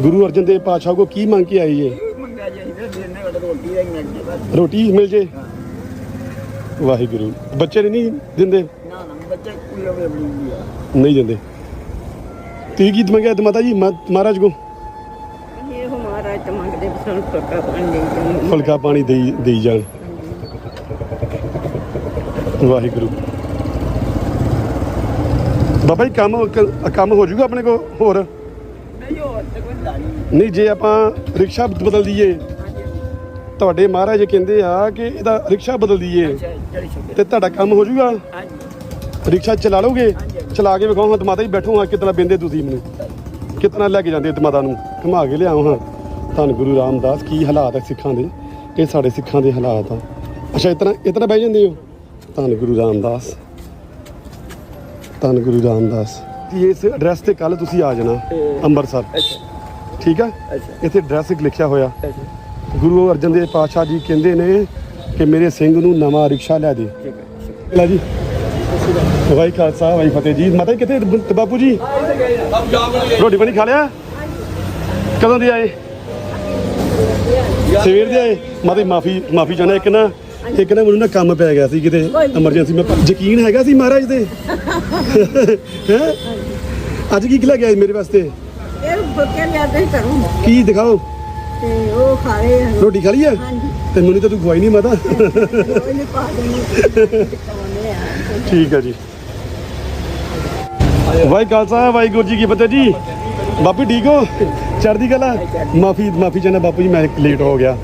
ਗੁਰੂ ਅਰਜਨ ਦੇਵ ਪਾਤਸ਼ਾਹ ਕੋ ਕੀ ਮੰਗ ਕੇ ਆਈ ਏ? ਮੰਗਿਆ ਜਾਈਦਾ ਦਿਨੇ ਵੜ ਰੋਟੀ ਦਾ ਮਿਲ ਜੇ? ਬਸ ਰੋਟੀ ਮਿਲ ਜੇ ਵਾਹਿਗੁਰੂ। ਬੱਚੇ ਨਹੀਂ ਦਿੰਦੇ? ਨਾ ਨਾ ਬੱਚੇ ਕੋਈ ਹੋਵੇ ਬੜੀ ਆ ਨਹੀਂ ਦਿੰਦੇ। ਤੁਸੀਂ ਕੀ ਮੰਗਿਆ ਤੇ ਮਾਤਾ ਜੀ? ਮਹਾਰਾਜ ਕੋ? ਇਹ ਮੰਗਦੇ ਸਾਨੂੰ ਪਾਣੀ। ਫੁਲਕਾ ਪਾਣੀ ਦੇਈ ਦੇਈ ਜਾਣ। ਵਾਹਿਗੁਰੂ। ਬਾਬਾ ਜੀ ਕੰਮ ਕੰਮ ਹੋ ਜਾਊਗਾ ਆਪਣੇ ਕੋ? ਹੋਰ? ਨਹੀਂ ਜੇ ਆਪਾਂ ਰਿਕਸ਼ਾ ਬਦਲ ਦਈਏ। ਤੁਹਾਡੇ ਮਹਾਰਾਜ ਕਹਿੰਦੇ ਆ ਕਿ ਇਹਦਾ ਰਿਕਸ਼ਾ ਬਦਲ ਦਈਏ ਤੇ ਤੁਹਾਡਾ ਕੰਮ ਹੋ ਜਾਊਗਾ। ਹਾਂਜੀ। ਰਿਕਸ਼ਾ ਚਲਾ ਲੋਗੇ ਚਲਾ ਕੇ ਵਿਖਾਓ ਹਾਂ ਮਾਤਾ ਜੀ ਬੈਠੋ ਹਾਂ ਕਿਤਨਾ ਬਿੰਦੇ ਤੁਸੀਂ ਮੈਨੂੰ। ਕਿਤਨਾ ਲੈ ਕੇ ਜਾਂਦੇ ਮਾਤਾ ਨੂੰ। ਘੁਮਾ ਕੇ ਲਿਆਓ ਹਾਂ। ਧੰਨ ਗੁਰੂ ਰਾਮਦਾਸ ਕੀ ਹਾਲਾਤ ਹੈ ਸਿੱਖਾਂ ਦੇ? ਇਹ ਸਾਡੇ ਸਿੱਖਾਂ ਦੇ ਹਾਲਾਤ ਆ। ਅੱਛਾ ਇਤਨਾ ਇਤਨਾ ਬਹਿ ਜਾਂਦੇ ਹੋ। ਧੰਨ ਗੁਰੂ ਰਾਮਦਾਸ। ਧੰਨ ਗੁਰੂ ਰਾਮਦਾਸ। ਜੀ ਇਸ ਐਡਰੈਸ ਤੇ ਕੱਲ ਤੁਸੀਂ ਆ ਜਾਣਾ ਅੰਮ੍ਰਿਤਸਰ। ਅੱਛਾ। ਠੀਕ ਆ ਅੱਛਾ। ਇੱਥੇ ਐਡਰੈਸ ਲਿਖਿਆ ਹੋਇਆ। ਗੁਰੂ ਅਰਜਨ ਦੇਵ ਪਾਤਸ਼ਾਹ ਜੀ ਕਹਿੰਦੇ ਨੇ ਕਿ ਮੇਰੇ ਸਿੰਘ ਨੂੰ ਨਵਾਂ ਰਿਕਸ਼ਾ ਲੈ ਦੇ। ਠੀਕ ਹੈ ਸ਼ੁਕਰ ਲੈ ਜੀ। ਵਾਹਿ ਖਾਲਸਾ ਵਾਹਿ ਫਤਿਹ ਜੀ। ਮਾਤਾ ਬ- ਬਾਪੂ ਜੀ? ਰੋਟੀ ਪਾਣੀ ਖਾ ਲਿਆ? ਕਦੋਂ ਦੇ ਆਏ? ਸਵੇਰ ਦੇ ਆਏ? ਮਾਤਾ ਮਾਫੀ ਮਾਫੀ ਚਾਹਣਾ ਇੱਕ ਨਾ ਇੱਕ ਨਾ ਮੈਨੂੰ ਨਾ ਕੰਮ ਪੈ ਗਿਆ ਸੀ ਕਿਤੇ। ਐਮਰਜੈਂਸੀ ਮੈਂ ਯਕੀਨ ਹੈਗਾ ਸੀ ਮਹਾਰਾਜ ਤੇ। ਹੈ। ਅੱਜ ਕੀ ਲੈ ਕੇ ਆਏ ਮੇਰੇ ਵਾਸਤੇ? ਇਹ ਬੱਕੇ ਲਿਆਦੇ ਕਰੂੰ ਕੀ ਦਿਖਾਓ? ਤੇ ਉਹ ਖਾਏ ਰੋਟੀ ਖਾ ਲਈ ਹੈ ਹਾਂਜੀ। ਤੇ ਮੈਨੂੰ ਤਾਂ ਤੂੰ ਖਵਾਈ ਨਹੀਂ ਮਾਤਾ। ਪਾ ਦੇਣੀ। ਠੀਕ ਹੈ ਜੀ। ਵਾਹਿ ਖਾਲਸਾ ਵਾਹਿਗੁਰੂ ਜੀ ਕੀ ਫਤਿਹ ਜੀ। ਬਾਪੂ ਠੀਕ ਹੋ? ਚੜ੍ਹਦੀ ਕਲਾ? ਮਾਫੀ ਮਾਫੀ ਚਾਹੁੰਦਾ ਬਾਪੂ ਜੀ ਮੈਂ ਲੇਟ ਹੋ ਗਿਆ।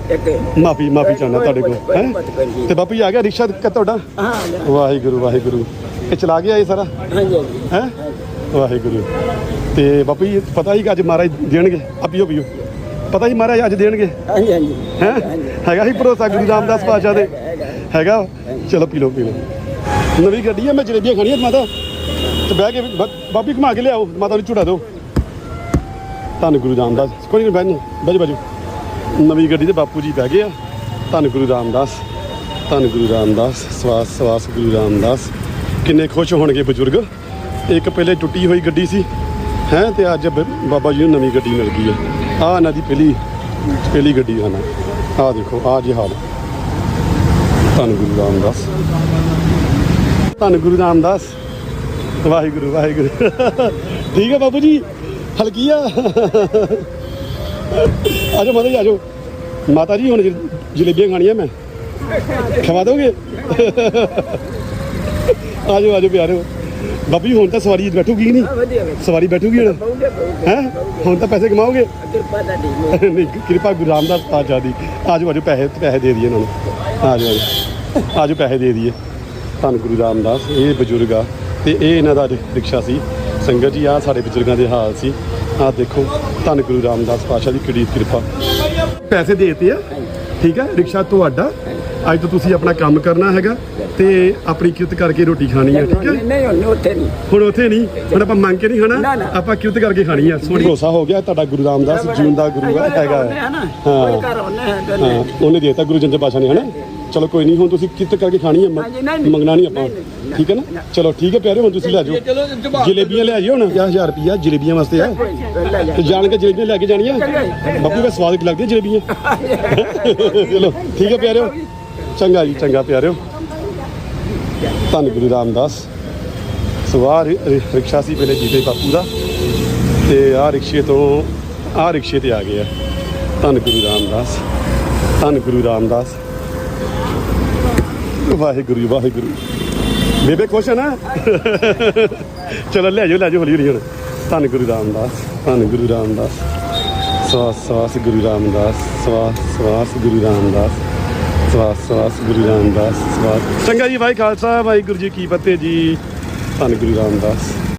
ਮਾਫੀ ਮਾਫੀ ਚਾਹੁੰਦਾ ਤੁਹਾਡੇ ਕੋਲ ਹੈ? ਤੇ ਬਾਪੂ ਜੀ ਆ ਗਿਆ ਰਿਕਸ਼ਾ ਕ- ਤੁਹਾਡਾ? ਹਾਂ ਵਾਹਿਗੁਰੂ ਵਾਹਿਗੁਰੂ। ਇਹ ਚਲਾ ਗਿਆ ਇਹ ਸਾਰਾ? ਹਾਂਜੀ ਹਾਂਜੀ। ਹੈ? ਵਾਹਿਗੁਰੂ। ਤੇ ਬਾਪੂ ਜੀ ਪਤਾ ਹੀ ਕਿ ਅੱਜ ਮਹਾਰਾਜ ਦੇਣਗੇ। ਆ ਪੀਓ ਪੀਓ। ਪਤਾ ਹੀ ਮਹਾਰਾਜ ਅੱਜ ਦੇਣਗੇ। ਹਾਂਜੀ ਹਾਂਜੀ। ਹੈ? ਹੈਗਾ ਹੀ ਭਰੋਸਾ ਗੁਰੂ ਰਾਮਦਾਸ ਪਾਤਸ਼ਾਹ ਦੇ? ਹੈਗਾ ਚਲੋ ਪੀ ਲਓ ਪੀ ਲਓ। ਨਵੀਂ ਗੱਡੀ ਆ ਮੈਂ ਜਲੇਬੀਆਂ ਖਾਣੀਆਂ ਮਾਤਾ। ਤੇ ਬਹਿ ਕੇ ਬਾ- ਬਾਬੀ ਘੁਮਾ ਕੇ ਲਿਆਓ ਮਾਤਾ ਨੂੰ ਝੂੜਾ ਦਿਓ। ਧੰਨ ਗੁਰੂ ਰਾਮਦਾਸ। ਕੋਈ ਨਹੀਂ ਬਹਿਣ ਬਾਜੂ ਬਾਜੂ ਨਵੀਂ ਗੱਡੀ ਤੇ ਬਾਪੂ ਜੀ ਬਹਿ ਗਏ ਆ। ਧੰਨ ਗੁਰੂ ਰਾਮਦਾਸ ਧੰਨ ਗੁਰੂ ਰਾਮਦਾਸ ਸਵਾਸ ਸਵਾਸ ਗੁਰੂ ਰਾਮਦਾਸ। ਕਿੰਨੇ ਖੁਸ਼ ਹੋਣਗੇ ਬਜ਼ੁਰਗ? ਇੱਕ ਪਹਿਲੇ ਟੁੱਟੀ ਹੋਈ ਗੱਡੀ ਸੀ, ਹੈ, ਤੇ ਅੱਜ ਬ- ਬਾਬਾ ਜੀ ਨੂੰ ਨਵੀਂ ਗੱਡੀ ਮਿਲ ਗਈ ਹੈ। ਆ ਇਹਨਾਂ ਦੀ ਪਹਿਲੀ ਪਹਿਲੀ ਗੱਡੀ ਹਨ ਆ ਦੇਖੋ ਆ ਜੀ ਹਾਲ। ਧੰਨ ਗੁਰੂ ਰਾਮਦਾਸ। ਧੰਨ ਗੁਰੂ ਰਾਮਦਾਸ। ਵਾਹਿਗੁਰੂ ਵਾਹਿਗੁਰੂ। ਠੀਕ ਹੈ ਬਾਬੂ ਜੀ? ਹਲਕੀ ਆ ਆਜੋ ਮਾਤਾ ਜੀ, ਆਜੋ। ਮਾਤਾ ਜੀ, ਹੁਣ ਜ- ਜਲੇਬੀਆਂ ਖਾਣੀਆਂ ਮੈਂ। ਖਵਾ ਦੋਗੇ? ਆਜੋ ਆਜੋ ਪਿਆਰੋ। ਬਾਬੂ ਹੁਣ ਤਾਂ ਸਵਾਰੀ ਬੈਠੂਗੀ ਨਹੀਂ? ਸਵਾਰੀ ਬੈਠੂਗੀ ਹੁਣ? ਹੈ? ਹੁਣ ਤਾਂ ਪੈਸੇ ਕਮਾਓਗੇ? ਕਿਰਪਾ ਦੀ ਨਹੀਂ ਕਿਰਪਾ ਗੁਰੂ ਰਾਮਦਾਸ ਪਾਤਸ਼ਾਹ ਦੀ ਆਜੋ ਆਜੋ ਪੈਸੇ ਪੈਸੇ ਦੇ ਦਈਏ ਇਹਨਾਂ ਨੂੰ। ਆਜੋ ਆਜੋ। ਆਜੋ ਪੈਸੇ ਦੇ ਦਈਏ। ਧੰਨ ਗੁਰੂ ਰਾਮਦਾਸ ਇਹ ਬਜ਼ੁਰਗ ਆ। ਤੇ ਇਹ ਇਹਨਾਂ ਦਾ ਰਿਕਸ਼ਾ ਸੀ। ਸੰਗਤ ਜੀ ਆ ਸਾਡੇ ਬਜ਼ੁਰਗਾਂ ਦੇ ਹਾਲ ਸੀ। ਆ ਦੇਖੋ ਧੰਨ ਗੁਰੂ ਰਾਮਦਾਸ ਪਾਤਸ਼ਾਹ ਦੀ ਕਿਹੜੀ ਕਿਰਪਾ। ਪੈਸੇ ਦੇਤੇ ਆ। ਠੀਕ ਹੈ ਰਿਕਸ਼ਾ ਤੁਹਾਡਾ। ਅੱਜ ਤੋਂ ਤੁਸੀਂ ਆਪਣਾ ਕੰਮ ਕਰਨਾ ਹੈਗਾ ਤੇ ਆਪਣੀ ਕਿਰਤ ਕਰਕੇ ਰੋਟੀ ਖਾਣੀ ਹੈ ਠੀਕ ਹੈ? ਨਹੀਂ ਨਹੀਂ ਉੱਥੇ ਨਹੀਂ। ਹੁਣ ਉੱਥੇ ਨਹੀਂ? ਹੁਣ ਆਪਾਂ ਮੰਗ ਕੇ ਨਹੀਂ ਨਾ, ਖਾਣਾ। ਆਪਾਂ ਕਿਰਤ ਕਰਕੇ ਖਾਣੀ ਆ ਸੋਹਣੀ ਭਰੋਸਾ ਹੋ ਗਿਆ ਤੁਹਾਡਾ ਗੁਰੂ ਰਾਮਦਾਸ ਜੀਵਨ ਦਾ ਗੁਰੂ ਹੈਗਾ ਹੈ। ਉਹਨੇ ਦੇਤਾ ਗੁਰੂ ਜੰਦੇ ਪਾਸ਼ਾ ਨੇ ਹਨਾ? ਚਲੋ ਕੋਈ ਨਹੀਂ ਹੁਣ ਤੁਸੀਂ ਕਿਰਤ ਕਰਕੇ ਖਾਣੀ ਹੈ। ਮੰਗਣਾ ਨਹੀਂ ਆਪਾਂ। ਠੀਕ ਹੈ ਨਾ? ਚਲੋ ਠੀਕ ਹੈ ਪਿਆਰੇ ਹੁਣ ਤੁਸੀਂ ਲੈ ਜਾਓ। ਜਲੇਬੀਆਂ ਲੈ ਜਿਓ ਹੁਣ। 50000 ਰੁਪਿਆ ਜਲੇਬੀਆਂ ਵਾਸਤੇ ਆ। ਤੇ ਜਾਣ ਕੇ ਜਲੇਬੀਆਂ ਲੈ ਕੇ ਜਾਣੀਆਂ? ਬਾਪੂ ਦਾ ਸਵਾਦ ਲੱਗਦੀਆਂ ਜਲੇਬੀਆਂ? ਚਲੋ ਠੀਕ ਹੈ ਪਿਆਰਿਓ। ਚੰਗਾ ਜੀ, ਚੰਗਾ ਪਿਆਰਿਓ। ਧੰਨ ਗੁਰੂ ਰਾਮਦਾਸ। ਸਵਾਰ ਰਿਕਸ਼ਾ ਸੀ ਪਹਿਲੇ ਜੀਤੇ ਬਾਪੂ ਦਾ ਤੇ ਆਹ ਰਿਕਸ਼ੇ ਤੋਂ, ਆਹ ਰਿਕਸ਼ੇ ਤੇ ਆ ਗਏ ਆ ਧੰਨ ਗੁਰੂ ਰਾਮਦਾਸ, ਧੰਨ ਗੁਰੂ ਰਾਮਦਾਸ। ਵਾਹਿਗੁਰੂ ਵਾਹਿਗੁਰੂ। ਬੇਬੇ ਖੁਸ਼ ਹੈ ਨਾ? ਚਲੋ ਲੈ ਜਾਓ ਲੈ ਜਾਓ ਹੌਲੀ ਹੌਲੀ ਹੁਣ। ਧੰਨ ਗੁਰੂ ਰਾਮਦਾਸ, ਧੰਨ ਗੁਰੂ ਰਾਮਦਾਸ। ਸਵਾਸ ਸਵਾਸ ਗੁਰੂ ਰਾਮਦਾਸ, ਸਵਾਸ ਸਵਾਸ ਗੁਰੂ ਰਾਮਦਾਸ। ਸਵਾਸ ਸਵਾਸ ਗੁਰੂ ਰਾਮਦਾਸ, ਸਵਾਸ। ਚੰਗਾ ਜੀ ਭਾਈ ਖਾਲਸਾ, ਵਾਹਿਗੁਰੂ ਜੀ ਕੀ ਫਤਿਹ ਜੀ। ਧੰਨ ਗੁਰੂ ਰਾਮਦਾਸ।